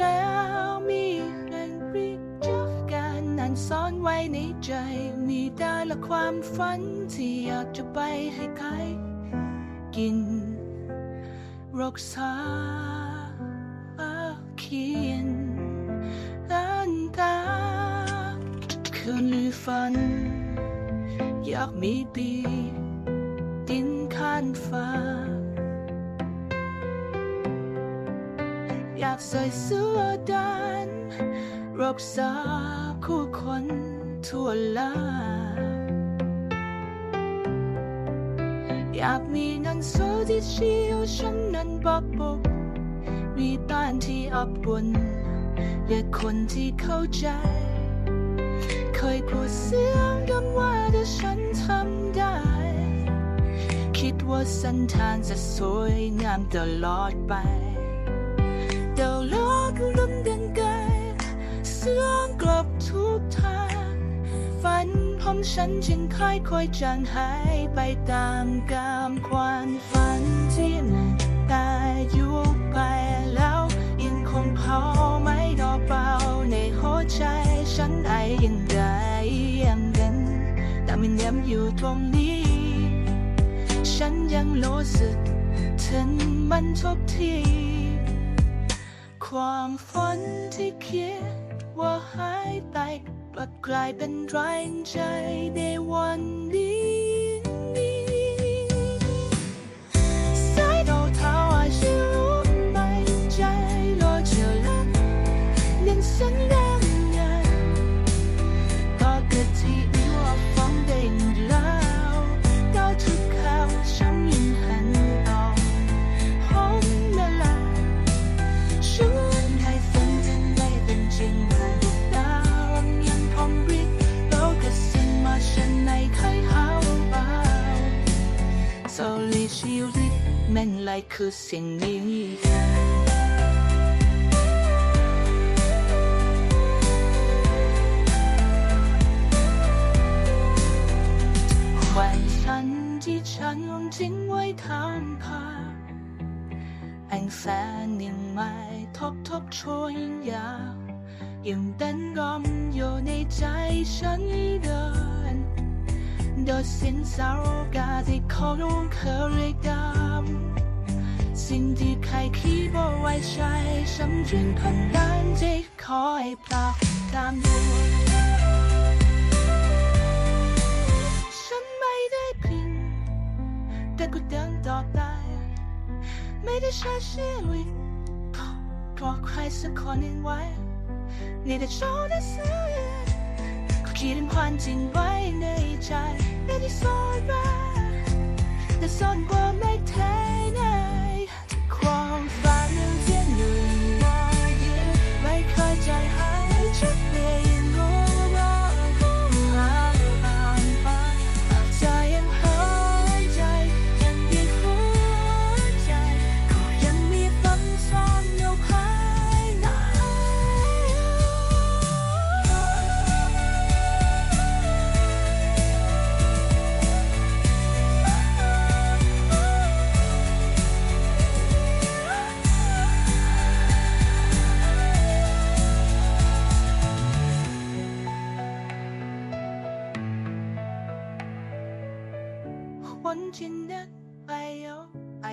แล้วมีแรงปริจากการนั้นซ่อนไว้ในใจ มีด้ละความฝันที่อยากจะไปให้ใคร กินรักษาเขียนอันตาคืนหรือฝัน อยากมีปีดินข้านฟ้า อยากใส่เสื้อดันรักษาคู่คนทั่วลาอยากมีหนังสือที่เชี่ยวฉันนั้นบอกบุกมีบ้านที่อบอุ่นและคนที่เข้าใจ เคยพูดเสียงดังว่าถ้าฉันทำได้ คิดว่าส้นทางจะสวยงามตลอดไป ดาโลกลมเดินไกลเสียงกลับทุกทางฝันของฉันจึงค่อยค่อยจางหายไปตามกามความฝันที่มันตายอยู่ไปแล้วยังคงเผาไม่ดอกเบาในหัวใจฉันไอยังได้ยังกันแต่มันย้ำอยู่ตรงนี้ ฉันยังรู้สึกถึงมันทุกที ความฝันที่คิดว่าหายไปกลับกลายเป็นแรงใจในวันนี้ ชีวิตแม่นไรคือสิ่งนี้วันฉันที่ฉันทิ้งไว้ทานผ่าแองแสนยังไม่ทบทบโชยยาวยังเต้นรมอยู่ในใจฉันเดินโดยสิ้นสากา เขารู้เคยดำสิ่งที่ใครคิดว่าไว้ใช่ฉันจึงคนนั้นที่คอยปลอบตามดูฉันไม่ได้พิงแต่กูเดินต่อไปไม่ได้ใช้ชีวิตเพราะใครสักคนหนึ่งไว้ในี่แต่โชว์ได้เสักก็คิดถึงความจริงไว้ในใจไม่ได้ซ่อนไว้ ซ่อนว่าไม่เท้ในความฝันที่หนึ่งมองยิ้มไม่เคยใจหาย วันที่นึกไปเอาไอ้